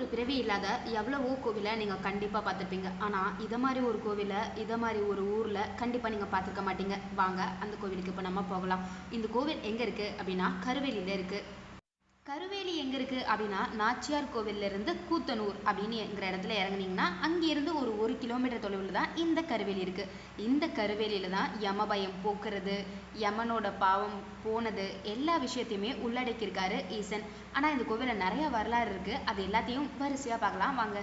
ஒரு பிறவி இல்லாத எவ்வளவோ கோவிலை நீங்கள் கண்டிப்பாக பார்த்துருப்பீங்க. ஆனால் இதை மாதிரி ஒரு கோவிலை இதை மாதிரி ஒரு ஊரில் கண்டிப்பாக நீங்கள் பார்த்துருக்க மாட்டீங்க. வாங்க அந்த கோவிலுக்கு இப்போ நம்ம போகலாம். இந்த கோவில் எங்கே இருக்குது அப்படின்னா கருவேலியில் இருக்குது கருவேலி எங்கே இருக்குது அப்படின்னா நாச்சியார் கோவில்ல இருந்து கூத்தனூர் அப்படின்னுங்கிற இடத்துல இறங்குனீங்கன்னா அங்கேருந்து ஒரு ஒரு கிலோமீட்டர் தொலைவில் தான் இந்த கருவேலி இருக்குது இந்த கருவேலியில் தான் யமபயம் போக்குறது யமனோட பாவம் போனது எல்லா விஷயத்தையுமே உள்ளடக்கியிருக்காரு ஈசன். ஆனால் இந்த கோவிலில் நிறைய வரலாறு இருக்குது அது எல்லாத்தையும் வரிசையாக பார்க்கலாம். வாங்க.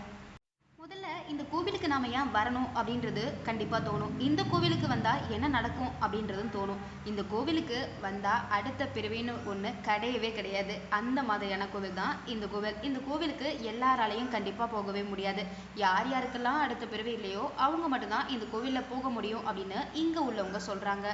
முதல்ல இந்த கோவிலுக்கு நாம ஏன் வரணும் அப்படின்றது கண்டிப்பாக தோணும். இந்த கோவிலுக்கு வந்தால் என்ன நடக்கும் அப்படின்றதும் தோணும். இந்த கோவிலுக்கு வந்தால் அடுத்த பிறவின்னு ஒன்று கிடையவே கிடையாது. அந்த மாதிரியான கோவில் தான் இந்த கோவில். இந்த கோவிலுக்கு எல்லாராலையும் கண்டிப்பாக போகவே முடியாது. யார் யாருக்கெல்லாம் அடுத்த பிறவி இல்லையோ அவங்க மட்டும்தான் இந்த கோவிலில் போக முடியும் அப்படின்னு இங்கே உள்ளவங்க சொல்கிறாங்க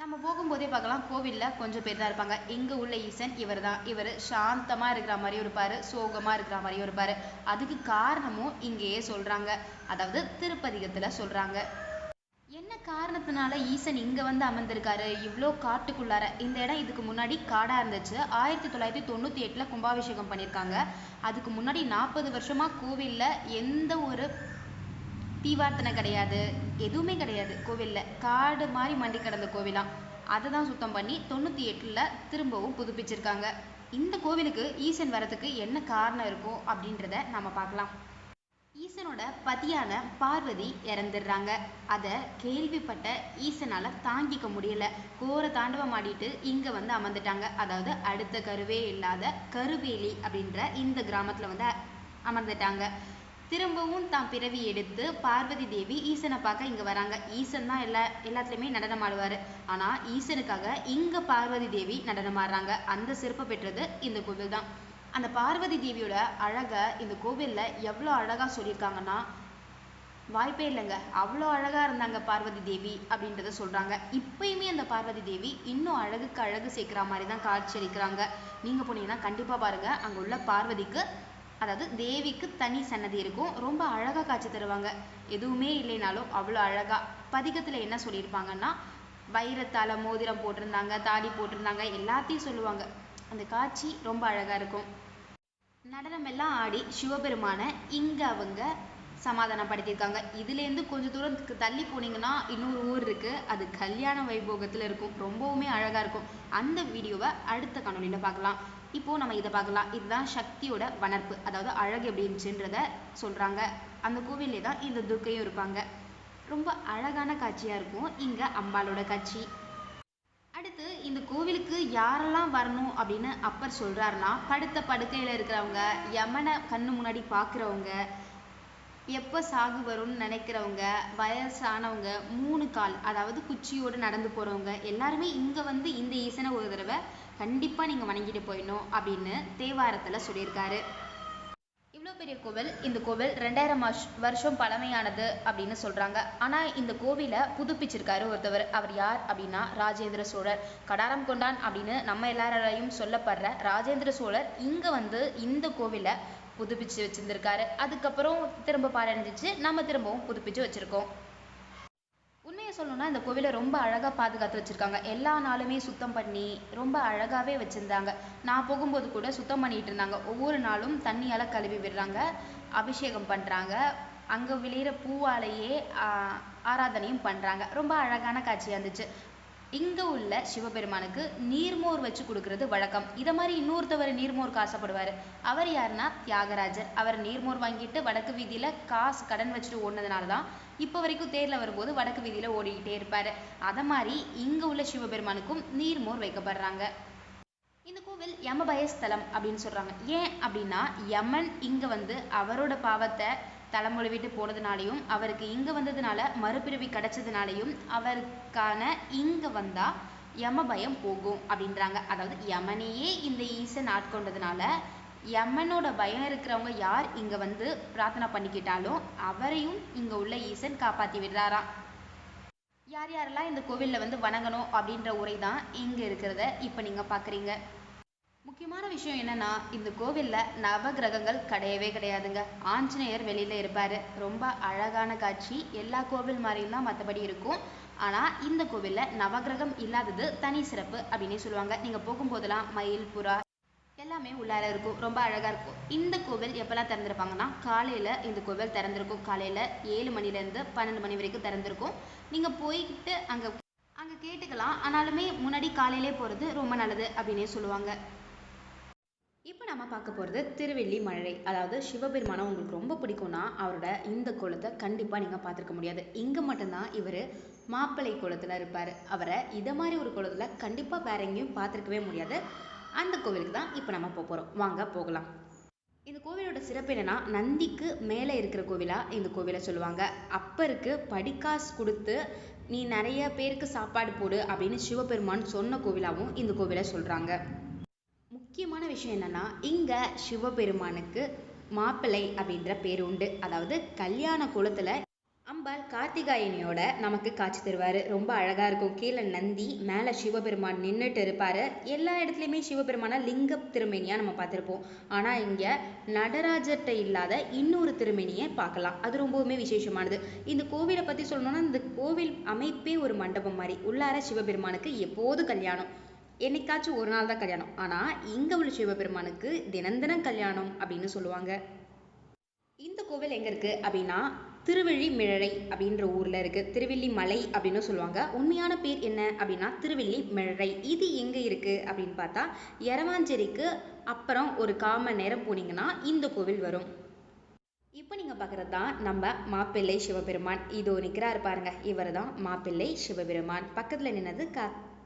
நம்ம போகும்போதே பார்க்கலாம். கோவிலில் கொஞ்சம் பேர் தான் இருப்பாங்க. இங்கே உள்ள ஈசன் இவர் தான் இவர் சாந்தமாக இருக்கிற மாதிரியும் இருப்பார் சோகமாக இருக்கிற மாதிரியும் இருப்பார் அதுக்கு காரணமும் இங்கேயே சொல்கிறாங்க அதாவது திருப்பதிகத்தில் சொல்கிறாங்க என்ன காரணத்தினால ஈசன் இங்கே வந்து அமர்ந்திருக்காரு? இவ்வளோ காட்டுக்குள்ளார. இந்த இடம் இதுக்கு முன்னாடி காடாக இருந்துச்சு. ஆயிரத்தி தொள்ளாயிரத்தி தொண்ணூற்றி எட்டில் கும்பாபிஷேகம் பண்ணியிருக்காங்க அதுக்கு முன்னாடி நாற்பது வருஷமாக கோவிலில் எந்த ஒரு தீவார்த்தனை கிடையாது எதுவுமே கிடையாது கோவிலில். காடு மாதிரி மண்டி கிடந்த கோவிலாம். அதை தான் சுத்தம் பண்ணி தொண்ணூற்றி எட்டில் திரும்பவும் புதுப்பிச்சிருக்காங்க. இந்த கோவிலுக்கு ஈசன் வரதுக்கு என்ன காரணம் இருக்கும் அப்படின்றத நம்ம பார்க்கலாம். ஈசனோட பதியான பார்வதி இறந்துடுறாங்க. அதை கேள்விப்பட்ட ஈசனால் தாங்கிக்க முடியல. கோர தாண்டவம் ஆடிட்டு இங்கே வந்து அமர்ந்துட்டாங்க. அதாவது அடுத்த கருவே இல்லாத கருவேலி அப்படின்ற இந்த கிராமத்தில் வந்து அமர்ந்துட்டாங்க. திரும்பவும் தான் பிறவி எடுத்து பார்வதி தேவி ஈசனை பார்க்க இங்க வராங்க. ஈசன் தான் எல்லா எல்லாத்துலயுமே நடனம் ஆடுவாரு. ஆனா ஈசனுக்காக இங்க பார்வதி தேவி நடனம் ஆடுறாங்க. அந்த சிறப்பு பெற்றது இந்த கோவில் தான். அந்த பார்வதி தேவியோட அழகை இந்த கோவில்ல எவ்வளோ அழகா சொல்லியிருக்காங்கன்னா வாய்ப்பே இல்லைங்க. அவ்வளோ அழகா இருந்தாங்க பார்வதி தேவி அப்படின்றத சொல்றாங்க. இப்பயுமே அந்த பார்வதி தேவி இன்னும் அழகுக்கு அழகு சேர்க்கிற மாதிரி தான் காட்சி அளிக்கிறாங்க. நீங்க போனீங்கன்னா கண்டிப்பா பாருங்க. அங்க உள்ள பார்வதிக்கு அதாவது தேவிக்கு தனி சன்னதி இருக்கும். ரொம்ப அழகாக காட்சி தருவாங்க. எதுவுமே இல்லைனாலும் அவ்வளோ அழகாக பதிகத்தில் என்ன சொல்லியிருப்பாங்கன்னா வைரத்தால மோதிரம் போட்டிருந்தாங்க தாலி போட்டிருந்தாங்க எல்லாத்தையும் சொல்லுவாங்க. அந்த காட்சி ரொம்ப அழகாக இருக்கும். நடனம் எல்லாம் ஆடி சிவபெருமானை இங்கே அவங்க சமாதானப்படுத்தியிருக்காங்க. இதுலேருந்து கொஞ்சம் தூரத்துக்கு தள்ளி போனீங்கன்னா இன்னொரு ஊர் இருக்குது அது கல்யாண வைபோகத்தில் இருக்கும். ரொம்பவுமே அழகாக இருக்கும். அந்த வீடியோவை அடுத்த காணொளியில பார்க்கலாம். இப்போது நம்ம இதை பார்க்கலாம். இதுதான் சக்தியோட வனர்ப்பு அதாவது அழகு எப்படி இருந்துச்சுன்றத சொல்கிறாங்க அந்த கோவிலே தான் இந்த துர்க்கையும் இருப்பாங்க. ரொம்ப அழகான காட்சியாக இருக்கும் இங்கே அம்பாளோட காட்சி. அடுத்து இந்த கோவிலுக்கு யாரெல்லாம் வரணும் அப்படின்னு அப்பர் சொல்கிறாருன்னா படுத்த படுக்கையில் இருக்கிறவங்க யமனை கண்ணு முன்னாடி பார்க்குறவங்க எப்போ சாகு வரும்னு நினைக்கிறவங்க வயசானவங்க மூணு கால் அதாவது குச்சியோடு நடந்து போகிறவங்க எல்லாருமே இங்கே வந்து இந்த ஈசனை ஒரு தடவை கண்டிப்பாக நீங்கள் வணங்கிட்டு போயிடணும் அப்படின்னு தேவாரத்தில் சொல்லியிருக்காரு. இவ்வளோ பெரிய கோவில் இந்த கோவில் ரெண்டாயிரம் வருஷம் பழமையானது அப்படின்னு சொல்கிறாங்க ஆனால் இந்த கோவிலை புதுப்பிச்சிருக்காரு ஒருத்தவர். அவர் யார் அப்படின்னா ராஜேந்திர சோழர். கடாரம் கொண்டான் அப்படின்னு நம்ம எல்லாராலையும் சொல்லப்படுற ராஜேந்திர சோழர் இங்கே வந்து இந்த கோவிலை புதுப்பிச்சு வச்சுருந்துருக்காரு. அதுக்கப்புறம் திரும்ப பாடஞ்சிச்சு நம்ம திரும்பவும் புதுப்பிச்சு வச்சுருக்கோம். உண்மையை சொல்லணும்னா இந்த கோவிலை ரொம்ப அழகாக பாதுகாத்து வச்சுருக்காங்க. எல்லா நாளுமே சுத்தம் பண்ணி ரொம்ப அழகாகவே வச்சுருந்தாங்க. நான் போகும்போது கூட சுத்தம் பண்ணிகிட்டு இருந்தாங்க. ஒவ்வொரு நாளும் தண்ணியால் கழுவி விடுறாங்க அபிஷேகம் பண்ணுறாங்க அங்கே விளையிற பூவாலேயே ஆராதனையும் பண்ணுறாங்க ரொம்ப அழகான காட்சியாக இருந்துச்சு. இங்க உள்ள சிவபெருமானுக்கு நீர்மோர் வச்சு கொடுக்கறது வழக்கம். இதை மாதிரி இன்னொருத்தவர் நீர்மோருக்கு ஆசைப்படுவாரு அவர் யாருன்னா தியாகராஜர். அவர் நீர்மோர் வாங்கிட்டு வடக்கு வீதியில காசு கடன் வச்சுட்டு ஓடினதுனால தான் இப்போ வரைக்கும் தேரில் வரும்போது வடக்கு வீதியில ஓடிக்கிட்டே இருப்பாரு. அதை மாதிரி இங்க உள்ள சிவபெருமானுக்கும் நீர்மோர் வைக்கப்படுறாங்க. இந்த கோவில் யமபய ஸ்தலம் அப்படின்னு சொல்றாங்க. ஏன் அப்படின்னா யமன் இங்க வந்து அவரோட பாவத்தை தலைமுழுவிட்டு போனதுனாலையும் அவருக்கு இங்க வந்ததுனால மறுபிறவி கிடைச்சதுனாலையும் அவருக்கான இங்க வந்தா யமபயம் போகும் அப்படின்றாங்க. அதாவது யமனையே இந்த ஈசன் ஆட்கொண்டதுனால யமனோட பயம் இருக்கிறவங்க யார் இங்க வந்து பிரார்த்தனை பண்ணிக்கிட்டாலும் அவரையும் இங்க உள்ள ஈசன் காப்பாத்தி விடுறாராம். யார் யாரெல்லாம் இந்த கோவிலில் வந்து வணங்கணும் அப்படின்ற உரை தான் இங்கே இருக்கிறத இப்போ நீங்கள் பார்க்குறீங்க முக்கியமான விஷயம் என்னன்னா இந்த கோவிலில் நவகிரகங்கள் கிடையவே கிடையாதுங்க. ஆஞ்சநேயர் வெளியில் இருப்பார். ரொம்ப அழகான காட்சி. எல்லா கோவில் மாதிரியும் தான் மற்றபடி இருக்கும். ஆனால் இந்த கோவிலில் நவகிரகம் இல்லாதது தனி சிறப்பு அப்படின்னே சொல்லுவாங்க. நீங்கள் போகும்போதெல்லாம் மயில் புறா எல்லாமே உள்ளார இருக்கும். ரொம்ப அழகாக இருக்கும். இந்த கோவில் எப்போல்லாம் திறந்துருப்பாங்கன்னா காலையில் இந்த கோவில் திறந்திருக்கும். காலையில் ஏழு மணிலேருந்து பன்னெண்டு மணி வரைக்கும் திறந்திருக்கும். நீங்கள் போயிட்டு அங்கே அங்கே கேட்டுக்கலாம். ஆனாலுமே முன்னாடி காலையிலே போகிறது ரொம்ப நல்லது அப்படின்னே சொல்லுவாங்க. இப்போ நம்ம பார்க்க போகிறது திருவெள்ளி மழை. அதாவது சிவபெருமானை உங்களுக்கு ரொம்ப பிடிக்கும்னா அவரோட இந்த கோலத்தை கண்டிப்பாக நீங்கள் பார்த்துருக்க முடியாது. இங்கே மட்டும்தான் இவர் மாப்பிள்ளை கோலத்தில் இருப்பார். அவரை இதை மாதிரி ஒரு கோலத்தில் கண்டிப்பாக வேற எங்கேயும் பார்த்துருக்கவே முடியாது. அந்த கோவிலுக்கு தான் இப்போ நம்ம போக போகிறோம் வாங்க போகலாம். இந்த கோவிலோட சிறப்பு என்னன்னா நந்திக்கு மேலே இருக்கிற கோவிலாக இந்த கோவிலை சொல்லுவாங்க. அப்பருக்கு படிக்காசு கொடுத்து நீ நிறைய பேருக்கு சாப்பாடு போடு அப்படின்னு சிவபெருமான் சொன்ன கோவிலாகவும் இந்த கோவிலை சொல்கிறாங்க முக்கியமான விஷயம் என்னென்னா இங்கே சிவபெருமானுக்கு மாப்பிள்ளை அப்படின்ற பேர் உண்டு. அதாவது கல்யாண குளத்தில் அம்பாள் கார்த்திகாயனியோட நமக்கு காட்சி தருவார். ரொம்ப அழகாக இருக்கும். கீழே நந்தி மேலே சிவபெருமான் நின்றுட்டு இருப்பார். எல்லா இடத்துலையுமே சிவபெருமான லிங்க திருமேனியாக நம்ம பார்த்துருப்போம். ஆனால் இங்கே நடராஜர்கிட்ட இல்லாத இன்னொரு திருமேனியை பார்க்கலாம். அது ரொம்பவுமே விசேஷமானது. இந்த கோவிலை பற்றி சொல்லணும்னா இந்த கோவில் அமைப்பே ஒரு மண்டபம் மாதிரி. உள்ளார சிவபெருமானுக்கு எப்போது கல்யாணம்? என்னைக்காச்சும் ஒரு நாள் தான் கல்யாணம். ஆனால் இங்கே உள்ள சிவபெருமானுக்கு தினம் கல்யாணம் அப்படின்னு சொல்லுவாங்க. இந்த கோவில் எங்கே இருக்குது அப்படின்னா திருவெள்ளிமிழலை அப்படின்ற ஊரில் இருக்குது திருவெள்ளி மலை அப்படின்னு சொல்லுவாங்க. உண்மையான பேர் என்ன அப்படின்னா திருவெள்ளி மிழறை இது எங்கே இருக்குது அப்படின்னு பார்த்தா எரவாஞ்சேரிக்கு அப்புறம் ஒரு கால் மணி நேரம் போனீங்கன்னா இந்த கோவில் வரும். இப்போ நீங்கள் பார்க்குறது தான் நம்ம மாப்பிள்ளை சிவபெருமான். இதோ நிற்கிறாரு பாருங்க. இவர் தான் மாப்பிள்ளை சிவபெருமான். பக்கத்தில் நின்னது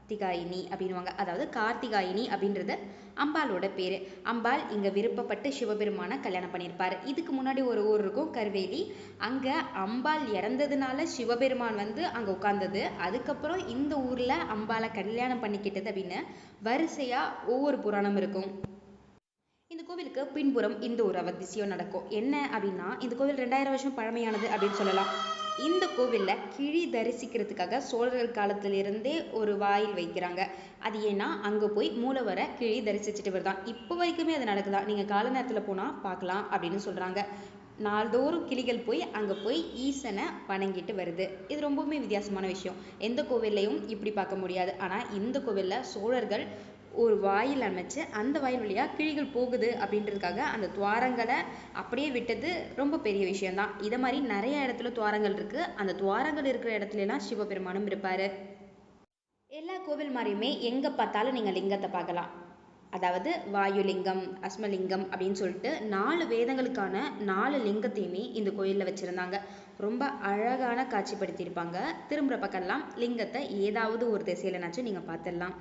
கார்த்திகாயினி அப்படின்னுவாங்க. அதாவது கார்த்திகாயினி அப்படின்றது அம்பாளோட பேரு. அம்பாள் இங்க விருப்பப்பட்டு சிவபெருமானை கல்யாணம் பண்ணியிருப்பார். இதுக்கு முன்னாடி ஒரு ஊர் இருக்கும் கருவேலி. அங்க அம்பாள் இறந்ததுனால சிவபெருமான் வந்து அங்க உட்கார்ந்தது. அதுக்கப்புறம் இந்த ஊர்ல அம்பாளை கல்யாணம் பண்ணிக்கிட்டது அப்படின்னு வரிசையா ஒவ்வொரு புராணம் இருக்கும். இந்த கோவிலுக்கு பின்புறம் இந்த ஒரு அவதிசயம் நடக்கும். என்ன அப்படின்னா இந்த கோவில் ரெண்டாயிரம் வருஷம் பழமையானது அப்படின்னு சொல்லலாம். இந்த கோவில்ல கிழி தரிசிக்கிறதுக்காக சோழர்கள் காலத்திலிருந்தே ஒரு வாயில் வைக்கிறாங்க. அது ஏன்னா அங்கே போய் மூலவரை கிழி தரிசிச்சுட்டு வருதான் இப்போ வரைக்குமே அது நடக்குதா? நீங்கள் கால நேரத்தில் போனால் பார்க்கலாம் அப்படின்னு சொல்கிறாங்க நாள்தோறும் கிளிகள் போய் அங்கே போய் ஈசனை வணங்கிட்டு வருது. இது ரொம்பவுமே வித்தியாசமான விஷயம். எந்த கோவில்லையும் இப்படி பார்க்க முடியாது. ஆனால் இந்த கோவிலில் சோழர்கள் ஒரு வாயில் அமைச்சு அந்த வாயில் வழியாக கிளிகள் போகுது அப்படின்றதுக்காக அந்த துவாரங்களை அப்படியே விட்டது ரொம்ப பெரிய விஷயம்தான். இதை மாதிரி நிறைய இடத்துல துவாரங்கள் இருக்குது அந்த துவாரங்கள் இருக்கிற இடத்துலலாம் சிவபெருமானும் இருப்பார். எல்லா கோவில் மாதிரியுமே எங்கே பார்த்தாலும் நீங்கள் லிங்கத்தை பார்க்கலாம். அதாவது வாயுலிங்கம் அஸ்மலிங்கம் அப்படின்னு சொல்லிட்டு நாலு வேதங்களுக்கான நாலு லிங்கத்தையுமே இந்த கோயிலில் வச்சுருந்தாங்க. ரொம்ப அழகான காட்சிப்படுத்தியிருப்பாங்க. திரும்புகிற பக்கம்லாம் லிங்கத்தை ஏதாவது ஒரு திசையிலனாச்சும் நீங்கள் பார்த்துடலாம்.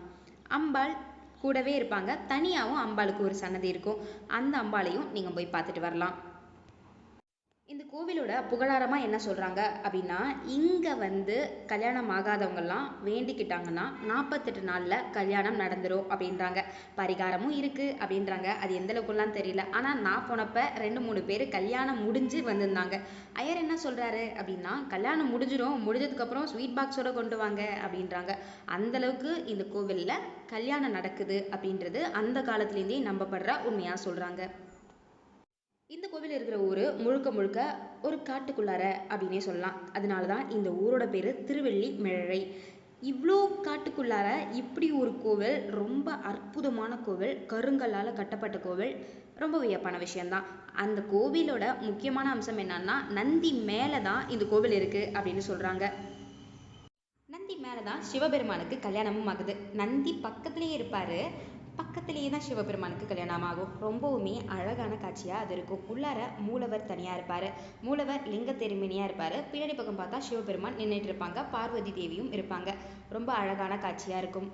அம்பாள் கூடவே இருப்பாங்க. தனியாகவும் அம்பாளுக்கு ஒரு சன்னதி இருக்கும். அந்த அம்பாளையும் நீங்கள் போய் பார்த்துட்டு வரலாம். இந்த கோவிலோட புகழாரமாக என்ன சொல்கிறாங்க அப்படின்னா இங்கே வந்து கல்யாணம் ஆகாதவங்கெல்லாம் வேண்டிக்கிட்டாங்கன்னா நாற்பத்தெட்டு நாளில் கல்யாணம் நடந்துடும் அப்படின்றாங்க. பரிகாரமும் இருக்குது அப்படின்றாங்க. அது எந்த அளவுக்குலாம் தெரியல. ஆனால் நான் போனப்போ ரெண்டு மூணு பேர் கல்யாணம் முடிஞ்சு வந்திருந்தாங்க. ஐயர் என்ன சொல்கிறாரு அப்படின்னா கல்யாணம் முடிஞ்சிடும் முடிஞ்சதுக்கப்புறம் ஸ்வீட் பாக்ஸோட கொண்டு வாங்க அப்படின்றாங்க. அந்த அளவுக்கு இந்த கோவிலில் கல்யாணம் நடக்குது அப்படின்றது அந்த காலத்துலேருந்தே நம்பப்படுற உண்மையாக சொல்கிறாங்க இந்த கோவில் இருக்கிற ஊர் முழுக்க முழுக்க ஒரு காட்டுக்குள்ளார அப்படின்னே சொல்லலாம். அதனால தான் இந்த ஊரோட பேர் திருவெள்ளி மிழறை இவ்வளோ காட்டுக்குள்ளார இப்படி ஒரு கோவில் ரொம்ப அற்புதமான கோவில் கருங்கல்லால் கட்டப்பட்ட கோவில் ரொம்ப வியப்பான விஷயந்தான் அந்த கோவிலோட முக்கியமான அம்சம் என்னன்னா நந்தி மேலே தான் இந்த கோவில் இருக்குது அப்படின்னு சொல்கிறாங்க நந்தி மேலே தான் சிவபெருமானுக்கு கல்யாணமும் ஆகுது. நந்தி பக்கத்துலேயே இருப்பார். பக்கத்திலேயே தான் சிவபெருமானுக்கு கல்யாணம் ஆகும் ரொம்பவுமே அழகான காட்சியாக அது இருக்கும். உள்ளார மூலவர் தனியாக இருப்பார். மூலவர் லிங்க திருமேனியா இருப்பார். பின்னாடி பக்கம் பார்த்தா சிவபெருமான் நின்றுட்டு இருப்பாங்க. பார்வதி தேவியும் இருப்பாங்க. ரொம்ப அழகான காட்சியாக இருக்கும்.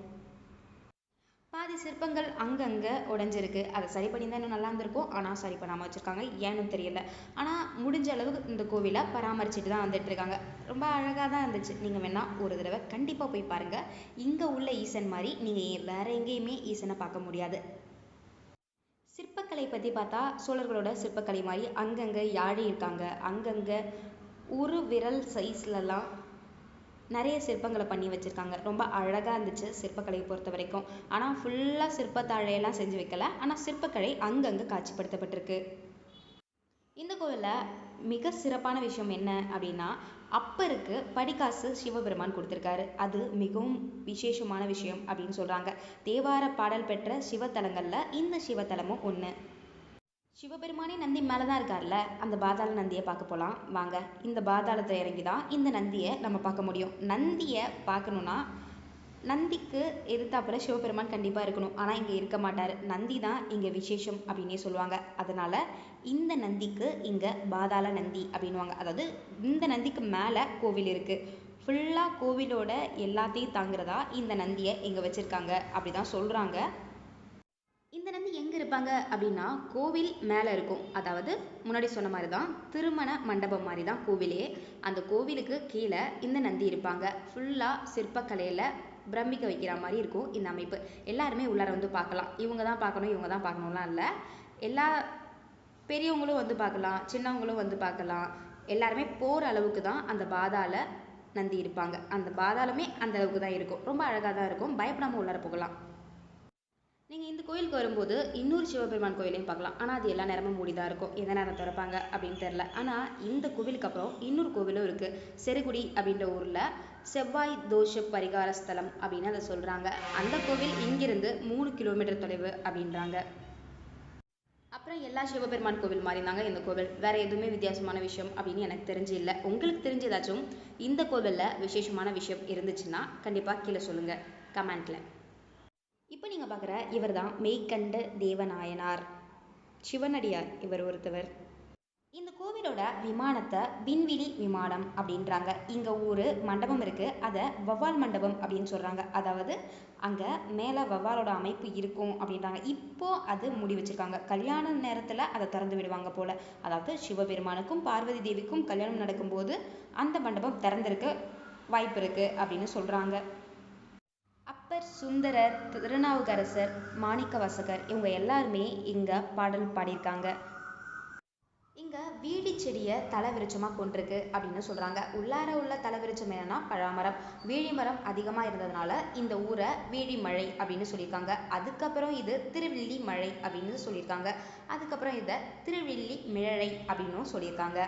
பாதி சிற்பங்கள் அங்கங்க உடஞ்சிருக்கு. அதை சரி பண்ணியிருந்தா இன்னும் நல்லா இருந்திருக்கும். ஆனால் சரி பண்ணாமல் வச்சிருக்காங்க. ஏன்னு தெரியல. ஆனால் முடிஞ்ச அளவுக்கு இந்த கோவிலை பராமரிச்சுட்டு தான் வந்துட்டு இருக்காங்க. ரொம்ப அழகாக தான் இருந்துச்சு. நீங்கள் வேணால் ஒரு தடவை கண்டிப்பாக போய் பாருங்க. இங்கே உள்ள ஈசன் மாதிரி நீங்கள் வேற எங்கேயுமே ஈசனை பார்க்க முடியாது. சிற்பக்கலை பற்றி பார்த்தா சோழர்களோட சிற்பக்கலை மாதிரி அங்கங்கே யாழி இருக்காங்க. அங்கங்கே ஒரு விரல் சைஸ்லலாம் நிறைய சிற்பங்களை பண்ணி வச்சுருக்காங்க. ரொம்ப அழகாக இருந்துச்சு சிற்பக்கலையை பொறுத்த வரைக்கும். ஆனால் ஃபுல்லாக சிற்பத்தாழையெல்லாம் செஞ்சு வைக்கல. ஆனால் சிற்பக்கலை அங்கங்கே காட்சிப்படுத்தப்பட்டிருக்கு. இந்த கோவிலில் மிக சிறப்பான விஷயம் என்ன அப்படின்னா அப்பருக்கு படிக்காசு சிவபெருமான் கொடுத்துருக்காரு. அது மிகவும் விசேஷமான விஷயம் அப்படின்னு சொல்கிறாங்க தேவார பாடல் பெற்ற சிவத்தலங்களில் இந்த சிவத்தலமும் ஒன்று சிவபெருமானே நந்தி மேலே தான் இருக்கார்ல அந்த பாதாள நந்தியை பார்க்க போகலாம் வாங்க இந்த பாதாளத்தை இறங்கி தான் இந்த நந்தியை நம்ம பார்க்க முடியும். நந்தியை பார்க்கணுன்னா நந்திக்கு எதிர்த்தாப்புல சிவபெருமான் கண்டிப்பாக இருக்கணும். ஆனால் இங்கே இருக்க மாட்டார். நந்தி தான் இங்கே விசேஷம் அப்படின்னே சொல்லுவாங்க. அதனால் இந்த நந்திக்கு இங்கே பாதாள நந்தி அப்படின்வாங்க அதாவது இந்த நந்திக்கு மேலே கோவில் இருக்குது ஃபுல்லாக கோவிலோட எல்லாத்தையும் தாங்குறதா இந்த நந்தியை இங்கே வச்சுருக்காங்க அப்படி தான் சொல்கிறாங்க இந்த நந்தி எங்கே இருப்பாங்க அப்படின்னா கோவில் மேலே இருக்கும். அதாவது முன்னாடி சொன்ன மாதிரி தான் திருமண மண்டபம் மாதிரி தான் கோவிலே. அந்த கோவிலுக்கு கீழே இந்த நந்தி இருப்பாங்க. ஃபுல்லாக சிற்பக்கலையில் பிரமிக்க வைக்கிற மாதிரி இருக்கும் இந்த அமைப்பு. எல்லாருமே உள்ளார வந்து பார்க்கலாம். இவங்க தான் பார்க்கணும் இவங்க தான் பார்க்கணும்லாம் இல்லை. எல்லா பெரியவங்களும் வந்து பார்க்கலாம் சின்னவங்களும் வந்து பார்க்கலாம். எல்லாருமே போகிற அளவுக்கு தான் அந்த பாதாள நந்தி இருப்பாங்க. அந்த பாதாளமே அந்த அளவுக்கு தான் இருக்கும். ரொம்ப அழகாக தான் இருக்கும். பயப்படாமல் உள்ளார போகலாம். நீங்கள் இந்த கோயிலுக்கு வரும்போது இன்னொரு சிவபெருமான் கோயிலையும் பார்க்கலாம். ஆனால் அது எல்லா நேரமும் மூடிதான் இருக்கும். எந்த நேரம் திறப்பாங்க அப்படின்னு தெரில ஆனால் இந்த கோவிலுக்கு அப்புறம் இன்னொரு கோவிலும் இருக்குது செருகுடி அப்படின்ற ஊரில் செவ்வாய் தோஷ பரிகார ஸ்தலம் அப்படின்னு அதை சொல்கிறாங்க அந்த கோவில் இங்கிருந்து மூணு கிலோமீட்டர் தொலைவு அப்படின்றாங்க. அப்புறம் எல்லா சிவபெருமான் கோவில் மாதிரி தாங்க இந்த கோவில். வேறு எதுவுமே வித்தியாசமான விஷயம் அப்படின்னு எனக்கு தெரிஞ்சு இல்லை உங்களுக்கு தெரிஞ்ச ஏதாச்சும் இந்த கோவிலில் விசேஷமான விஷயம் இருந்துச்சுன்னா கண்டிப்பாக கீழே சொல்லுங்கள் கமெண்ட்டில் இப்போ நீங்கள் பார்க்குற இவர் தான் மெய்கண்ட தேவநாயனார். சிவனடியார் இவர் ஒருத்தவர். இந்த கோவிலோட விமானத்தை விண்வெளி விமானம் அப்படின்றாங்க. இங்கே ஒரு மண்டபம் இருக்குது அதை வவ்வால் மண்டபம் அப்படின்னு சொல்கிறாங்க அதாவது அங்கே மேலே வவ்வாலோட அமைப்பு இருக்கும் அப்படின்றாங்க. இப்போ அது மூடி வச்சுருக்காங்க. கல்யாண நேரத்தில் அதை திறந்து விடுவாங்க போல். அதாவது சிவபெருமானுக்கும் பார்வதி தேவிக்கும் கல்யாணம் நடக்கும்போது அந்த மண்டபம் திறந்திருக்க வாய்ப்பு இருக்குது அப்படின்னு சொல்கிறாங்க அப்பர் சுந்தரர் திருநாவுக்கரசர் மாணிக்கவாசகர் இவங்க எல்லாருமே இங்கே பாடல் பாடியிருக்காங்க. இங்கே வீடி செடியை தலவிருட்சமாக கொண்டிருக்கு அப்படின்னு சொல்கிறாங்க உள்ளார உள்ள தலைவிருச்சம் என்னன்னா பழாமரம். வீழிமரம் அதிகமாக இருந்ததுனால இந்த ஊரை வீழிமழை அப்படின்னு சொல்லியிருக்காங்க. அதுக்கப்புறம் இது திருவில்லி மழை அப்படின்னு சொல்லியிருக்காங்க. அதுக்கப்புறம் இதை திருவில்லி மிழலை அப்படின்னும் சொல்லியிருக்காங்க.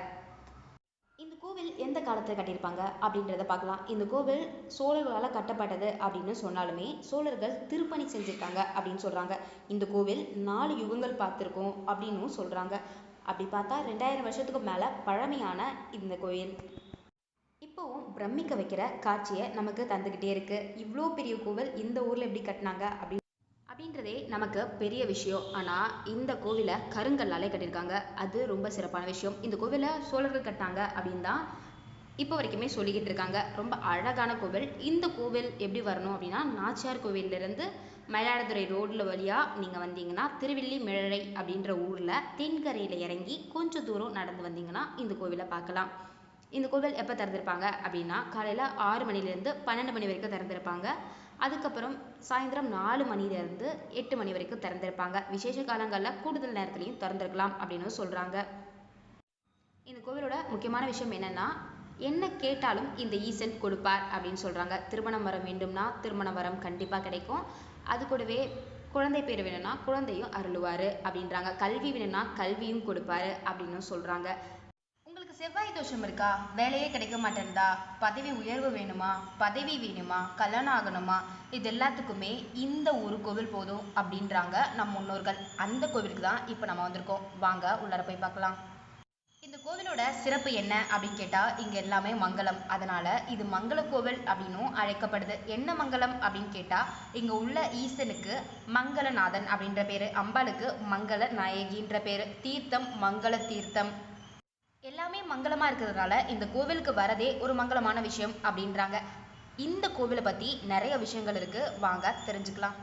கோவில் எந்த காலத்தில் கட்டியிருப்பாங்க அப்படின்றத பார்க்கலாம். இந்த கோவில் சோழர்களால் கட்டப்பட்டது அப்படின்னு சொன்னாலுமே சோழர்கள் திருப்பணி செஞ்சுருக்காங்க அப்படின்னு சொல்கிறாங்க இந்த கோவில் நாலு யுகங்கள் பார்த்துருக்கோம் அப்படின்னும் சொல்கிறாங்க அப்படி பார்த்தா ரெண்டாயிரம் வருஷத்துக்கு மேலே பழமையான இந்த கோயில். இப்போவும் பிரமிக்க வைக்கிற காட்சியை நமக்கு தந்துக்கிட்டே இருக்குது இவ்வளோ பெரிய கோவில் இந்த ஊரில் எப்படி கட்டினாங்க அப்படி அப்படின்றதே நமக்கு பெரிய விஷயம். ஆனால் இந்த கோவிலை கருங்கல்லாலே கட்டியிருக்காங்க. அது ரொம்ப சிறப்பான விஷயம். இந்த கோவிலை சோழர்கள் கட்டினாங்க அப்படின்னு தான் இப்போ வரைக்குமே சொல்லிக்கிட்டு இருக்காங்க. ரொம்ப அழகான கோவில். இந்த கோவில் எப்படி வரணும் அப்படின்னா நாச்சியார் கோவிலிருந்து மயிலாடுதுறை ரோட்டில் வழியாக நீங்கள் வந்தீங்கன்னா திருவில்லி மிழறை அப்படின்ற ஊரில் தென்கரையில் இறங்கி கொஞ்சம் தூரம் நடந்து வந்தீங்கன்னா இந்த கோவிலை பார்க்கலாம். இந்த கோவில் எப்போ திறந்திருப்பாங்க அப்படின்னா காலையில் ஆறு மணிலேருந்து பன்னெண்டு மணி வரைக்கும் திறந்திருப்பாங்க. அதுக்கப்புறம் சாயந்தரம் நாலு மணிலேருந்து எட்டு மணி வரைக்கும் திறந்திருப்பாங்க. விசேஷ காலங்களில் கூடுதல் நேரத்துலையும் திறந்திருக்கலாம் அப்படின்னு சொல்கிறாங்க இந்த கோவிலோட முக்கியமான விஷயம் என்னென்னா என்ன கேட்டாலும் இந்த ஈசன் கொடுப்பார் அப்படின்னு சொல்கிறாங்க திருமணம் வரம் வேண்டும்னா திருமண வரம் கண்டிப்பாக கிடைக்கும். அது கூடவே குழந்தை பேர் வேணும்னா குழந்தையும் அருளுவார் அப்படின்றாங்க. கல்வி வேணும்னா கல்வியும் கொடுப்பாரு அப்படின்னு சொல்கிறாங்க செவ்வாய் தோஷம் இருக்கா? வேலையே கிடைக்க மாட்டேன்தா. பதவி உயர்வு வேணுமா? பதவி வேணுமா? கல்யாணம் ஆகணுமா? இது எல்லாத்துக்குமே இந்த ஒரு கோவில் போதும் அப்படின்றாங்க நம் முன்னோர்கள். அந்த கோவிலுக்கு தான் இப்போ நம்ம வந்திருக்கோம். வாங்க உள்ளார போய் பார்க்கலாம். இந்த கோவிலோட சிறப்பு என்ன அப்படின்னு கேட்டால் இங்கே எல்லாமே மங்களம். அதனால இது மங்கள கோவில் அப்படின்னும் அழைக்கப்படுது. என்ன மங்களம் அப்படின்னு கேட்டால் இங்கே உள்ள ஈசனுக்கு மங்களநாதன் அப்படின்ற பேர் அம்பாளுக்கு மங்கள நாயகின்ற பேர். தீர்த்தம் மங்கள தீர்த்தம். எல்லாமே மங்களமாக இருக்கிறதுனால இந்த கோவிலுக்கு வரதே ஒரு மங்களமான விஷயம் அப்படின்றாங்க. இந்த கோவிலை பற்றி நிறைய விஷயங்கள் இருக்குது வாங்க தெரிஞ்சுக்கலாம்.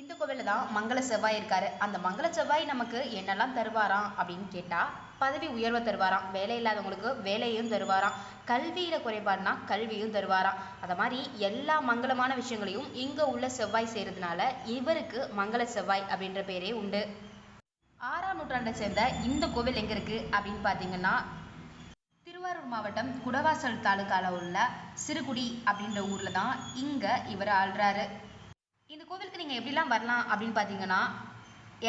இந்த கோவிலில் தான் மங்கள செவ்வாய் இருக்காரு. அந்த மங்கள செவ்வாய் நமக்கு என்னெல்லாம் தருவாராம் அப்படின்னு கேட்டால் பதவி உயர்வை தருவாராம். வேலை இல்லாதவங்களுக்கு வேலையும் தருவாராம். கல்வியில் குறைபாடுனா கல்வியும் தருவாராம். அதை மாதிரி எல்லா மங்களமான விஷயங்களையும் இங்கே உள்ள செவ்வாய் செய்கிறதுனால இவருக்கு மங்கள செவ்வாய் அப்படின்ற பேரே உண்டு. ஆறாம் நூற்றாண்டை சேர்ந்த இந்த கோவில் எங்க இருக்கு அப்படின்னு பாத்தீங்கன்னா திருவாரூர் மாவட்டம் குடவாசல் தாலுக்கால உள்ள சிறுகுடி அப்படின்ற ஊர்ல தான் இங்க இவர் ஆள்றாரு. இந்த கோவிலுக்கு நீங்க எப்படிலாம் வரலாம் அப்படின்னு பாத்தீங்கன்னா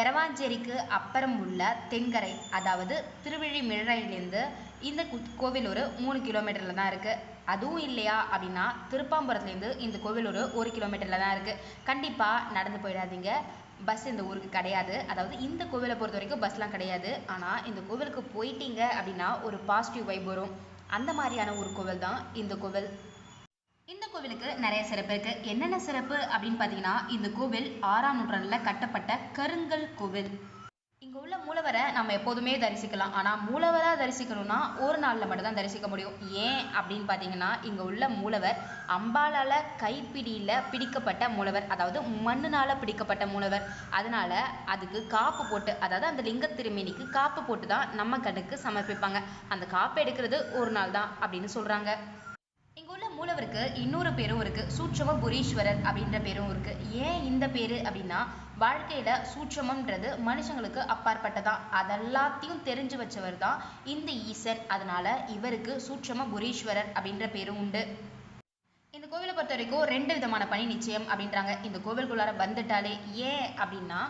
எரவாஞ்சேரிக்கு அப்புறம் உள்ள தென்கரை அதாவது திருவிழிமிழறையிலேருந்து இந்த கோவில் ஒரு மூணு கிலோமீட்டரில் தான் இருக்குது அதுவும் இல்லையா அப்படின்னா திருப்பாம்புரத்துலேருந்து இந்த கோவில் ஒரு ஒரு கிலோமீட்டரில் தான் இருக்குது கண்டிப்பாக நடந்து போயிடாதீங்க. பஸ் இந்த ஊருக்கு கிடையாது. அதாவது இந்த கோவிலை பொறுத்த வரைக்கும் பஸ்லாம் கிடையாது. ஆனால் இந்த கோவிலுக்கு போயிட்டீங்க அப்படின்னா ஒரு பாசிட்டிவ் வைப் வரும். அந்த மாதிரியான ஒரு கோவில் தான் இந்த கோவில். இந்த கோவிலுக்கு நிறைய சிறப்பு இருக்கு. என்னென்ன சிறப்பு அப்படின்னு பார்த்தீங்கன்னா இந்த கோவில் ஆறாம் நூற்றாண்டில் கட்டப்பட்ட கருங்கல் கோவில். இங்க உள்ள மூலவரை நம்ம எப்போதுமே தரிசிக்கலாம். ஆனா மூலவரா தரிசிக்கணும்னா ஒரு நாள்ல மட்டும்தான் தரிசிக்க முடியும். ஏன் அப்படின்னு பார்த்தீங்கன்னா இங்க உள்ள மூலவர் அம்பாளால கைப்பிடியில பிடிக்கப்பட்ட மூலவர். அதாவது மண்ணுனால பிடிக்கப்பட்ட மூலவர். அதனால அதுக்கு காப்பு போட்டு அதாவது அந்த லிங்க திருமேனிக்கு காப்பு போட்டு தான் நம்ம கண்ணுக்கு சமர்ப்பிப்பாங்க. அந்த காப்பு எடுக்கிறது ஒரு நாள் தான் அப்படின்னு சொல்றாங்க. இங்குள்ள மூலவருக்கு இன்னொரு பேரும் இருக்கு. சூட்சம புரீஸ்வரர் அப்படின்ற பேரும் இருக்கு. ஏன் இந்த பேரு அப்படின்னா வாழ்க்கையில சூட்சமம்ன்றது மனுஷங்களுக்கு அப்பாற்பட்டதான் அதெல்லாத்தையும் தெரிஞ்சு வச்சவர் தான் இந்த ஈசன் அதனால இவருக்கு சூட்சம புரீஸ்வரர் அப்படின்ற பேரும் உண்டு. இந்த கோவிலை பொறுத்த வரைக்கும் ரெண்டு விதமான பணி நிச்சயம் அப்படின்றாங்க. இந்த கோவிலுக்குள்ளார வந்துட்டாலே ஏன் அப்படின்னா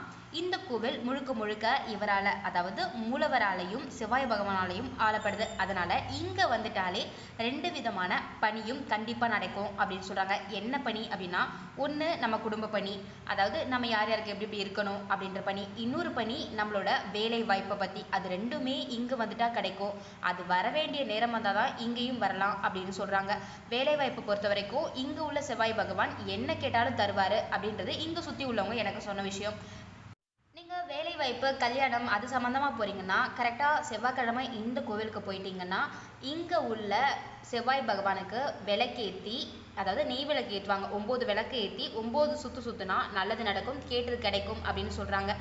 இந்த கோவில் முழுக்க முழுக்க இவரால் அதாவது மூலவராலையும் செவ்வாய் பகவானாலையும் ஆளப்படுது. அதனால் இங்கே வந்துட்டாலே ரெண்டு விதமான பணியும் கண்டிப்பாக நடக்கும் அப்படின்னு சொல்கிறாங்க என்ன பணி அப்படின்னா ஒன்று நம்ம குடும்ப பணி அதாவது நம்ம யார் யாருக்கு எப்படி எப்படி இருக்கணும் அப்படின்ற பணி. இன்னொரு பணி நம்மளோட வேலை வாய்ப்பை பற்றி அது ரெண்டுமே இங்கே வந்துட்டா கிடைக்கும். அது வர வேண்டிய நேரம் வந்தால் தான் இங்கேயும் வரலாம் அப்படின்னு சொல்கிறாங்க வேலை வாய்ப்பு பொறுத்த வரைக்கும் இங்கே உள்ள செவ்வாய் பகவான் என்ன கேட்டாலும் தருவார் அப்படின்றது இங்கே சுற்றி உள்ளவங்க எனக்கு சொன்ன விஷயம். வேலை வாய்ப்பு கல்யாணம் அது சம்பந்தமா போறீங்கன்னா கரெக்டா செவ்வாய்க்கிழமை இந்த கோவிலுக்கு போயிட்டீங்கன்னா இங்க உள்ள செவ்வாய் பகவானுக்கு விளக்கேத்தி அதாவது நெய் விளக்கு ஏற்றுவாங்க ஒன்பது விளக்கு ஏத்தி ஒம்பது சுத்து சுத்துனா நல்லது நடக்கும் கேட்டது கிடைக்கும் அப்படின்னு சொல்றாங்க.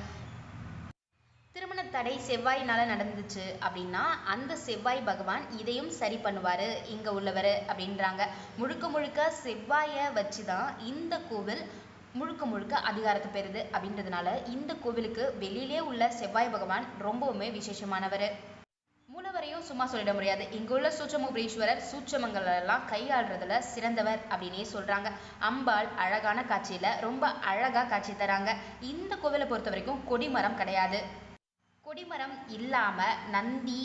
திருமண தடை செவ்வாய்னால நடந்துச்சு அப்படின்னா அந்த செவ்வாய் பகவான் இதையும் சரி பண்ணுவாரு இங்க உள்ளவர் அப்படின்றாங்க. முழுக்க முழுக்க செவ்வாயை வச்சுதான் இந்த கோவில் முழுக்க முழுக்க அதிகாரத்தை பெறுது அப்படின்றதுனால இந்த கோவிலுக்கு வெளியிலே உள்ள செவ்வாய் பகவான் ரொம்பவுமே விசேஷமானவர். மூலவரையும் சும்மா சொல்லிட முடியாது. இங்குள்ள சூட்சமுபீஸ்வரர் சூட்சமங்கள் எல்லாம் கையாளுறதுல சிறந்தவர் அப்படின்னே சொல்றாங்க. அம்பாள் அழகான காட்சியில ரொம்ப அழகா காட்சி தராங்க. இந்த கோவிலை பொறுத்த வரைக்கும் கொடிமரம் கிடையாது. கொடிமரம் இல்லாம நந்தி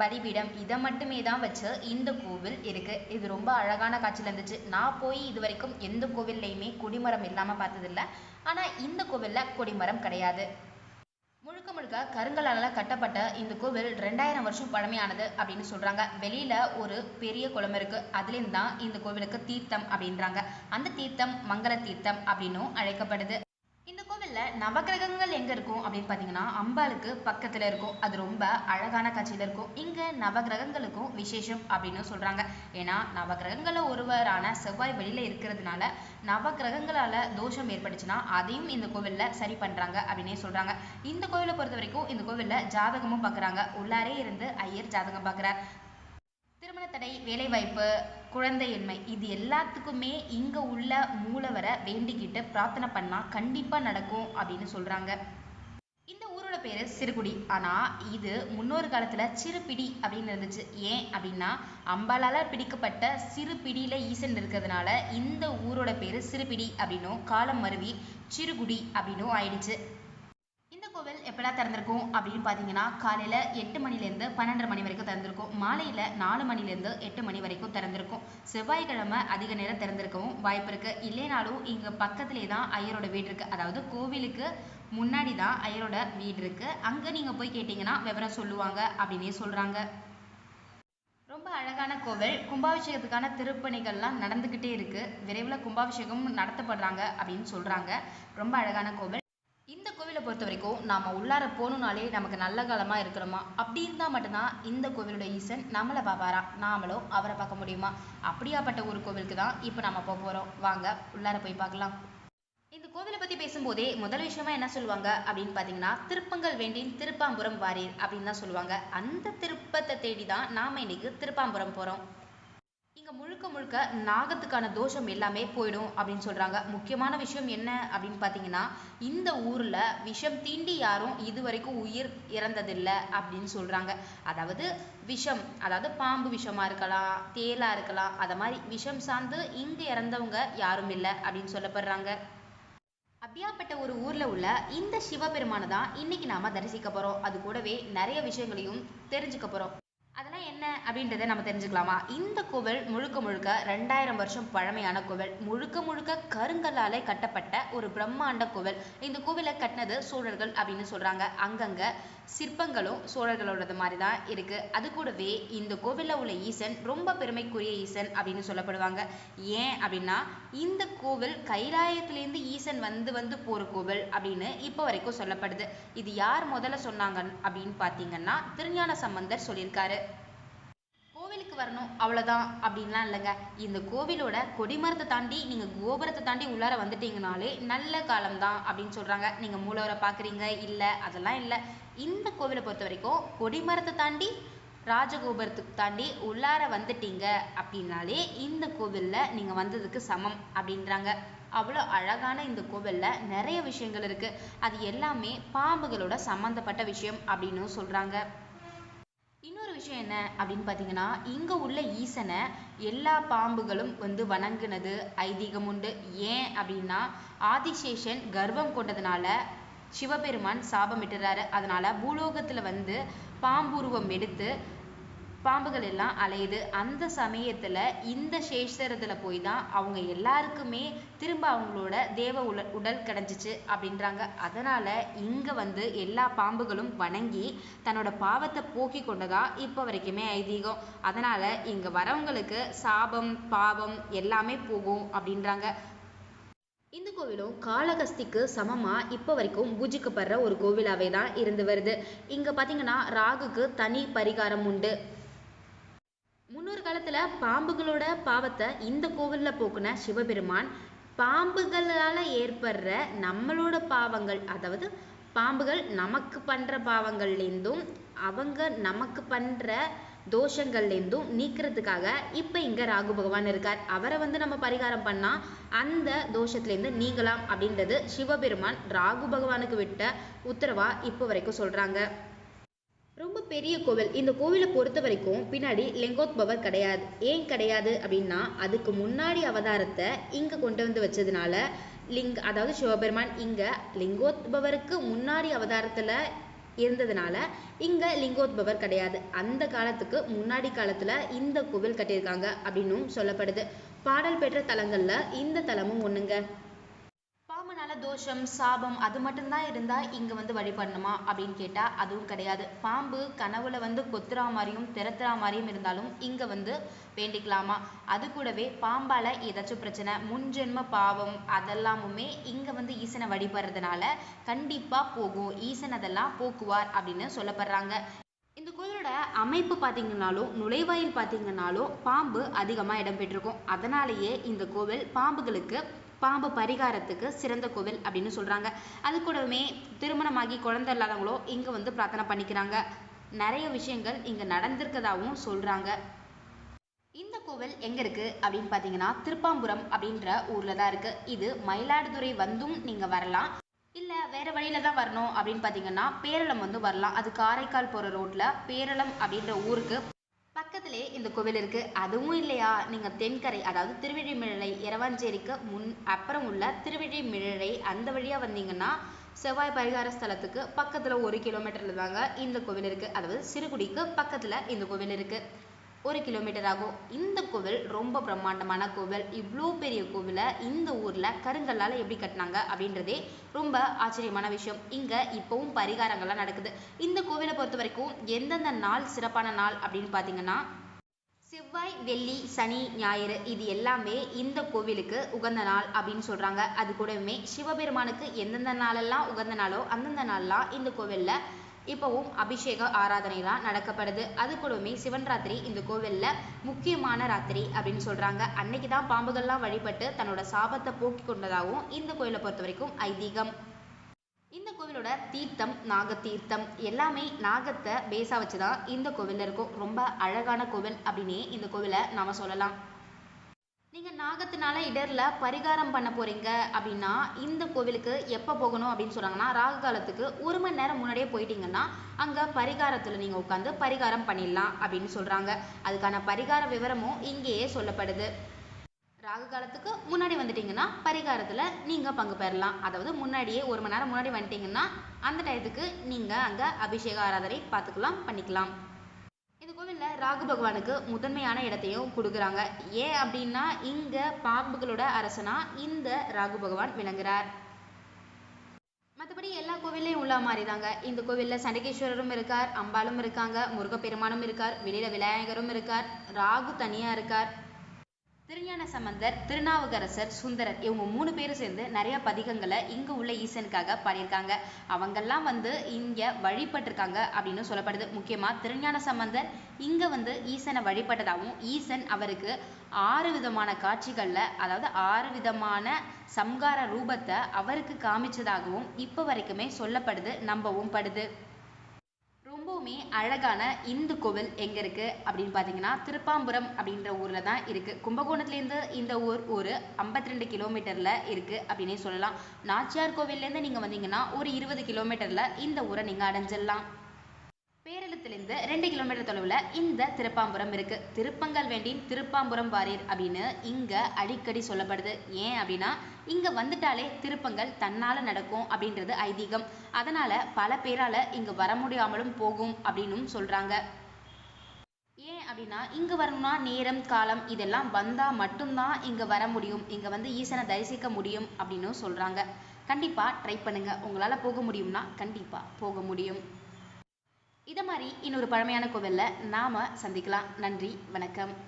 பலிபீடம் இதை மட்டுமே தான் வச்சு இந்த கோவில் இருக்கு. இது ரொம்ப அழகான காட்சியில இருந்துச்சு. நான் போய் இது வரைக்கும் எந்த கோவில்லையுமே கொடிமரம் இல்லாமல் பார்த்ததில்ல. ஆனால் இந்த கோவிலில் கொடிமரம் கிடையாது. முழுக்க முழுக்க கருங்கலால் கட்டப்பட்ட இந்த கோவில் ரெண்டாயிரம் வருஷம் பழமையானது அப்படின்னு சொல்கிறாங்க வெளியில் ஒரு பெரிய குளம் இருக்குது அதுலேருந்து தான் இந்த கோவிலுக்கு தீர்த்தம் அப்படின்றாங்க. அந்த தீர்த்தம் மங்கள தீர்த்தம் அப்படின்னும் அழைக்கப்படுது. இந்த கோவிலில் நவக்கிரகங்கள் எங்கே இருக்கும் அப்படின்னு பார்த்தீங்கன்னா அம்பாளுக்கு பக்கத்தில் இருக்கும். அது ரொம்ப அழகான காட்சியில் இருக்கும். இங்கே நவகிரகங்களுக்கும் விசேஷம் அப்படின்னு சொல்கிறாங்க ஏன்னா நவகிரகங்களில் ஒருவரான செவ்வாய் வெளியில் இருக்கிறதுனால நவகிரகங்களால் தோஷம் ஏற்பட்டுச்சுன்னா அதையும் இந்த கோவிலில் சரி பண்ணுறாங்க அப்படின்னே சொல்கிறாங்க இந்த கோவிலை பொறுத்த வரைக்கும் இந்த கோவிலில் ஜாதகமும் பார்க்குறாங்க உள்ளாரே இருந்து ஐயர் ஜாதகம் பார்க்குறார் திருமண தடை வேலைவாய்ப்பு குழந்தையின்மை. இது எல்லாத்துக்குமே இங்க உள்ள மூலவரை வேண்டிக்கிட்டு பிரார்த்தனை பண்ணா கண்டிப்பா நடக்கும் அப்படின்னு சொல்றாங்க. இந்த ஊரோட பேரு சிறுகுடி. ஆனா இது முன்னொரு காலத்துல சிறுபிடி அப்படின்னு இருந்துச்சு. ஏன் அப்படின்னா அம்பாலால பிடிக்கப்பட்ட சிறுபிடியில ஈசன் இருக்கிறதுனால இந்த ஊரோட பேரு சிறுபிடி அப்படின்னும் காலம் மருவி சிறுகுடி அப்படின்னும் ஆயிடுச்சு. இந்த எப்படா திறந்திருக்கும் அப்படின்னு பார்த்தீங்கன்னா காலையில் எட்டு மணிலேருந்து பன்னெண்டரை மணி வரைக்கும் திறந்திருக்கும். மாலையில் நாலு மணிலேருந்து எட்டு மணி வரைக்கும் திறந்திருக்கும். செவ்வாய்க்கிழமை அதிக நேரம் திறந்திருக்கவும் வாய்ப்பு இருக்குது இல்லைனாலும் இங்கே பக்கத்துலேயே தான் ஐயரோட வீடு இருக்குது அதாவது கோவிலுக்கு முன்னாடி தான் ஐயரோட வீடு இருக்குது அங்கே நீங்கள் போய் கேட்டிங்கன்னா விவரம் சொல்லுவாங்க அப்படின்னே சொல்கிறாங்க ரொம்ப அழகான கோவில். கும்பாபிஷேகத்துக்கான திருப்பணிகள்லாம் நடந்துக்கிட்டே இருக்குது விரைவில் கும்பாபிஷேகம் நடத்தப்படுறாங்க அப்படின்னு சொல்கிறாங்க ரொம்ப அழகான கோவில். இந்த கோவிலை பொறுத்த வரைக்கும் நாம் உள்ளார போகணுன்னாலே நமக்கு நல்ல காலமாக இருக்கணுமா அப்படி இருந்தால் மட்டும்தான் இந்த கோவிலோட ஈசன் நம்மளை பார்ப்பாரா? நாமளும் அவரை பார்க்க முடியுமா? அப்படியாப்பட்ட ஒரு கோவிலுக்கு தான் இப்போ நம்ம போக போகிறோம் வாங்க உள்ளார போய் பார்க்கலாம். இந்த கோவிலை பற்றி பேசும்போதே முதல் விஷயமா என்ன சொல்லுவாங்க அப்படின்னு பார்த்தீங்கன்னா திருப்பங்கள் வேண்டின் திருப்பாம்புரம் வாரீர் அப்படின்னு தான் சொல்லுவாங்க. அந்த திருப்பத்தை தேடி தான் நாம் இன்னைக்கு திருப்பாம்புரம் போகிறோம் இங்க முழுக்க முழுக்க நாகத்துக்கான தோஷம் எல்லாமே போயிடும் அப்படின்னு சொல்றாங்க. முக்கியமான விஷயம் என்ன அப்படின்னு பாத்தீங்கன்னா இந்த ஊர்ல விஷம் தீண்டி யாரும் இதுவரைக்கும் உயிர் இறந்ததில்லை அப்படின்னு சொல்றாங்க. அதாவது விஷம் அதாவது பாம்பு விஷமா இருக்கலாம் தேலா இருக்கலாம் அத மாதிரி விஷம் சார்ந்து இங்கு இறந்தவங்க யாரும் இல்லை அப்படின்னு சொல்லப்படுறாங்க. அப்படியாப்பட்ட ஒரு ஊர்ல உள்ள இந்த சிவபெருமானை தான் இன்னைக்கு நாம தரிசிக்க போறோம். அது கூடவே நிறைய விஷயங்களையும் தெரிஞ்சுக்க போறோம். அதெல்லாம் என்ன அப்படின்றத நம்ம தெரிஞ்சுக்கலாமா? இந்த கோவில் முழுக்க முழுக்க ரெண்டாயிரம் வருஷம் பழமையான கோவில். முழுக்க முழுக்க கருங்கல்லாலே கட்டப்பட்ட ஒரு பிரம்மாண்ட கோவில். இந்த கோவிலை கட்டினது சோழர்கள் அப்படின்னு சொல்றாங்க. அங்கங்க சிற்பங்களும் சோழர்களோடது மாதிரி தான் இருக்கு. அது கூடவே இந்த கோவிலில் உள்ள ஈசன் ரொம்ப பெருமைக்குரிய ஈசன் அப்படின்னு சொல்லப்படுவாங்க. ஏன் அப்படின்னா இந்த கோவில் கைலாயத்திலேருந்து ஈசன் வந்து வந்து போற கோவில் அப்படின்னு இப்போ வரைக்கும் சொல்லப்படுது. இது யார் முதல்ல சொன்னாங்க அப்படின்னு பார்த்தீங்கன்னா திருஞான சம்பந்தர் சொல்லியிருக்காரு. கோவிலுக்கு வரணும் அவ்வளோதான் அப்படின்லாம் இல்லைங்க. இந்த கோவிலோட கொடிமரத்தை தாண்டி நீங்கள் கோபுரத்தை தாண்டி உள்ளார வந்துட்டீங்கனாலே நல்ல காலம்தான் அப்படின்னு சொல்கிறாங்க நீங்கள் மூலவரை பார்க்குறீங்க? இல்லை அதெல்லாம் இல்லை. இந்த கோவிலை பொறுத்த வரைக்கும் கொடிமரத்தை தாண்டி ராஜகோபுரத்துக்கு தாண்டி உள்ளார வந்துட்டீங்க அப்படின்னாலே இந்த கோவிலில் நீங்கள் வந்ததுக்கு சமம் அப்படின்றாங்க. அவ்வளோ அழகான இந்த கோவிலில் நிறைய விஷயங்கள் இருக்கு. அது எல்லாமே பாம்புகளோட சம்மந்தப்பட்ட விஷயம் அப்படின்னு சொல்கிறாங்க இன்னொரு விஷயம் என்ன அப்படின்னு பார்த்தீங்கன்னா இங்கே உள்ள ஈசனை எல்லா பாம்புகளும் வந்து வணங்குனது ஐதீகம் உண்டு. ஏன் அப்படின்னா ஆதிசேஷன் கர்வம் கொண்டதுனால சிவபெருமான் சாபமிட்டுறாரு அதனால பூலோகத்தில் வந்து பாம்புருவம் எடுத்து பாம்புகள் எல்லாம் அலையுது. அந்த சமயத்துல இந்த சேஷரத்துல போய் தான் அவங்க எல்லாருக்குமே திரும்ப அவங்களோட தேவ உல உடல் கிடைச்சிச்சு அப்படின்றாங்க. அதனால இங்க வந்து எல்லா பாம்புகளும் வணங்கி தன்னோட பாவத்தை போக்கி கொண்டதா இப்போ வரைக்குமே ஐதீகம். அதனால இங்க வரவங்களுக்கு சாபம் பாவம் எல்லாமே போகும் அப்படின்றாங்க. இந்த கோவிலும் காளகஸ்திக்கு சமமாக இப்போ வரைக்கும் பூஜிக்கப்படுற ஒரு கோவிலாகவே தான் இருந்து வருது. இங்கே பார்த்தீங்கன்னா ராகுக்கு தனி பரிகாரம் உண்டு. முன்னொரு காலத்தில் பாம்புகளோட பாவத்தை இந்த கோவிலில் போக்குன சிவபெருமான் பாம்புகளால் ஏற்படுற நம்மளோட பாவங்கள் அதாவது பாம்புகள் நமக்கு பண்ணுற பாவங்கள்லேருந்தும் அவங்க நமக்கு பண்ணுற தோஷங்கள்லேருந்தும் நீக்கிறதுக்காக இப்போ இங்கே ராகு பகவான் இருக்கார். அவரை வந்து நம்ம பரிகாரம் பண்ணால் அந்த தோஷத்துலேருந்து நீங்கலாம் அப்படின்றது சிவபெருமான் ராகு பகவானுக்கு விட்ட உத்தரவா இப்போ வரைக்கும் சொல்கிறாங்க ரொம்ப பெரிய கோவில். இந்த கோவிலை பொறுத்த வரைக்கும் பின்னாடி லிங்கோத்பவர் கிடையாது. ஏன் கிடையாது அப்படின்னா அதுக்கு முன்னாடி அவதாரத்தை இங்கே கொண்டு வந்து வச்சதுனால லிங் அதாவது சிவபெருமான் இங்கே லிங்கோத்பவருக்கு முன்னாடி அவதாரத்தில் இருந்ததுனால இங்கே லிங்கோத்பவர் கிடையாது. அந்த காலத்துக்கு முன்னாடி காலத்தில் இந்த கோவில் கட்டியிருக்காங்க அப்படின்னும் சொல்லப்படுது. பாடல் பெற்ற தலங்களில் இந்த தலமும் ஒன்றுங்க தோஷம் சாபம் அது மட்டும்தான் இருந்தால் இங்கே வந்து வழிபடணுமா அப்படின்னு கேட்டால் அதுவும் கிடையாது. பாம்பு கனவுல வந்து கொத்துறா மாதிரியும் திரத்துறா மாதிரியும் இருந்தாலும் இங்கே வந்து வேண்டிக்கலாமா? அது கூடவே பாம்பால் ஏதாச்சும் பிரச்சனை முன்ஜென்ம பாவம் அதெல்லாமுமே இங்கே வந்து ஈசனை வழிபடுறதுனால கண்டிப்பாக போகும். ஈசன் அதெல்லாம் போக்குவார் அப்படின்னு சொல்லப்படுறாங்க. இந்த கோயிலோட அமைப்பு பார்த்தீங்கன்னாலும் நுழைவாயில் பார்த்தீங்கன்னாலும் பாம்பு அதிகமாக இடம்பெற்றிருக்கும். அதனாலேயே இந்த கோவில் பாம்புகளுக்கு பாம்பு பரிகாரத்துக்கு சிறந்த கோவில் அப்படின்னு சொல்கிறாங்க அது கூடவே திருமணமாகி குழந்தை இல்லாதவங்களும் இங்கே வந்து பிரார்த்தனை பண்ணிக்கிறாங்க. நிறைய விஷயங்கள் இங்கே நடந்திருக்கதாகவும் சொல்கிறாங்க இந்த கோவில் எங்கே இருக்குது அப்படின்னு பார்த்தீங்கன்னா திருப்பாம்புரம் அப்படின்ற ஊரில் தான் இருக்குது இது மயிலாடுதுறை வந்தும் நீங்கள் வரலாம். இல்லை வேறு வழியில் தான் வரணும் அப்படின்னு பார்த்தீங்கன்னா பேரளம் வந்து வரலாம். அது காரைக்கால் போகிற ரோட்டில் பேரளம் அப்படின்ற ஊருக்கு பக்கத்திலே இந்த கோவில் இருக்கு. அதுவும் இல்லையா? நீங்க தென்கரை அதாவது திருவிழிமிழலை இரவாஞ்சேரிக்கு முன் அப்புறம் உள்ள திருவிழிமிழலை அந்த வழியா வந்தீங்கன்னா செவ்வாய் பரிகார ஸ்தலத்துக்கு பக்கத்துல ஒரு கிலோமீட்டர்ல தாங்க இந்த கோவில் இருக்கு. அதாவது சிறுகுடிக்கு பக்கத்துல இந்த கோவில் இருக்கு. ஒரு கிலோமீட்டர் ஆகும். இந்த கோவில் ரொம்ப பிரம்மாண்டமான கோவில். இவ்வளோ பெரிய கோவிலை இந்த ஊரில் கருங்கல்லால் எப்படி கட்டினாங்க அப்படின்றதே ரொம்ப ஆச்சரியமான விஷயம். இங்க இப்போவும் பரிகாரங்கள்லாம் நடக்குது. இந்த கோவிலை பொறுத்த வரைக்கும் எந்தெந்த நாள் சிறப்பான நாள் அப்படின்னு பார்த்தீங்கன்னா செவ்வாய் வெள்ளி சனி ஞாயிறு இது எல்லாமே இந்த கோவிலுக்கு உகந்த நாள் அப்படின்னு சொல்றாங்க. அது கூடவே சிவபெருமானுக்கு எந்தெந்த நாளெல்லாம் உகந்த நாளோ அந்தந்த நாள்லாம் இந்த கோவிலில் இப்பவும் அபிஷேக ஆராதனைலாம் நடக்கப்படுது. அது கூடவுமே சிவன் ராத்திரி இந்த கோவிலில் முக்கியமான ராத்திரி அப்படின்னு சொல்கிறாங்க அன்னைக்கு தான் பாம்புகள்லாம் வழிபட்டு தன்னோட சாபத்தை போக்கி கொண்டதாகவும் இந்த கோயிலை பொறுத்த வரைக்கும் ஐதீகம். இந்த கோவிலோட தீர்த்தம் நாக தீர்த்தம் எல்லாமே நாகத்தை பேஸாக வச்சு தான் இந்த கோவிலில் இருக்கும். ரொம்ப அழகான கோவில் அப்படின்னே இந்த கோவிலை நாம் சொல்லலாம். நீங்கள் நாகத்தினால இடரில் பரிகாரம் பண்ண போகிறீங்க அப்படின்னா இந்த கோவிலுக்கு எப்போ போகணும் அப்படின்னு சொன்னாங்கன்னா ராகு காலத்துக்கு ஒரு மணி நேரம் முன்னாடியே போயிட்டீங்கன்னா அங்கே பரிகாரத்தில் நீங்கள் உட்காந்து பரிகாரம் பண்ணிடலாம் அப்படின்னு சொல்கிறாங்க அதுக்கான பரிகார விவரமும் இங்கேயே சொல்லப்படுது. ராகு காலத்துக்கு முன்னாடி வந்துட்டீங்கன்னா பரிகாரத்தில் நீங்கள் பங்கு பெறலாம். அதாவது முன்னாடியே ஒரு மணி நேரம் முன்னாடி வந்துட்டீங்கன்னா அந்த டயத்துக்கு நீங்கள் அங்கே அபிஷேக ஆராதனை பார்த்துக்கலாம் பண்ணிக்கலாம். கோவிலில் ராகு பகவானுக்கு முதன்மையான இடத்தையும் கொடுக்குறாங்க. ஏன் அப்படின்னா இங்கே பாம்புகளோட அரசனா இந்த ராகு பகவான் விளங்குறார். மற்றபடி எல்லா கோவில்லையும் உள்ள மாதிரி தாங்க இந்த கோவிலில் சண்டகேஸ்வரரும் இருக்கார் அம்பாலும் இருக்காங்க முருகப்பெருமானும் இருக்கார் வெளியில விநாயகரும் இருக்கார் ராகு தனியாக இருக்கார். திருஞான சம்பந்தர் திருநாவுக்கரசர் சுந்தரர் இவங்க மூணு பேரும் சேர்ந்து நிறைய பதிகங்களை இங்க உள்ள ஈசனுக்காக பாடியிருக்காங்க. அவங்கெல்லாம் வந்து இங்க வழிபட்டிருக்காங்க அப்படின்னு சொல்லப்படுது. முக்கியமா திருஞான சம்பந்தர் இங்க வந்து ஈசனை வழிபட்டதாகவும் ஈசன் அவருக்கு ஆறு விதமான காட்சிகளில் அதாவது ஆறு விதமான சம்கார ரூபத்தை அவருக்கு காமிச்சதாகவும் இப்போ வரைக்குமே சொல்லப்படுது நம்பவும் படுது. ரொம்பவுமே அழகான இந்து கோவில் எங்கே இருக்குது அப்படின்னு பார்த்தீங்கன்னா திருப்பாம்புரம் அப்படின்ற ஊரில் தான் இருக்குது கும்பகோணத்துலேருந்து இந்த ஊர் ஒரு 52 ரெண்டு கிலோமீட்டரில் இருக்கு அப்படின்னே சொல்லலாம். நாச்சியார் கோவில்லேருந்து நீங்கள் வந்தீங்கன்னா ஒரு இருபது கிலோமீட்டரில் இந்த ஊரை நீங்கள் அடைஞ்சிடலாம். பேரளத்திலிருந்து ரெண்டு கிலோமீட்டர் தொலைவில் இந்த திருப்பாம்புரம் இருக்கு. திருப்பங்கல் வேண்டின் திருப்பாம்புரம் வாரீர் அப்படின்னு இங்க அடிக்கடி சொல்லப்படுது. ஏன் அப்படின்னா இங்க வந்துட்டாலே திருப்பங்கள் தன்னால நடக்கும் அப்படின்றது ஐதீகம். அதனால பல பேரால இங்க வர முடியாமலும் போகும் அப்படின்னும் சொல்றாங்க. ஏன் அப்படின்னா இங்க வரணும்னா நேரம் காலம் இதெல்லாம் வந்தா மட்டும்தான் இங்க வர முடியும். இங்க வந்து ஈசனை தரிசிக்க முடியும் அப்படின்னு சொல்றாங்க. கண்டிப்பா ட்ரை பண்ணுங்க. உங்களால போக முடியும்னா கண்டிப்பா போக முடியும். இதை மாதிரி இன்னொரு பழமையான கோவில்ல நாம சந்திக்கலாம். நன்றி வணக்கம்.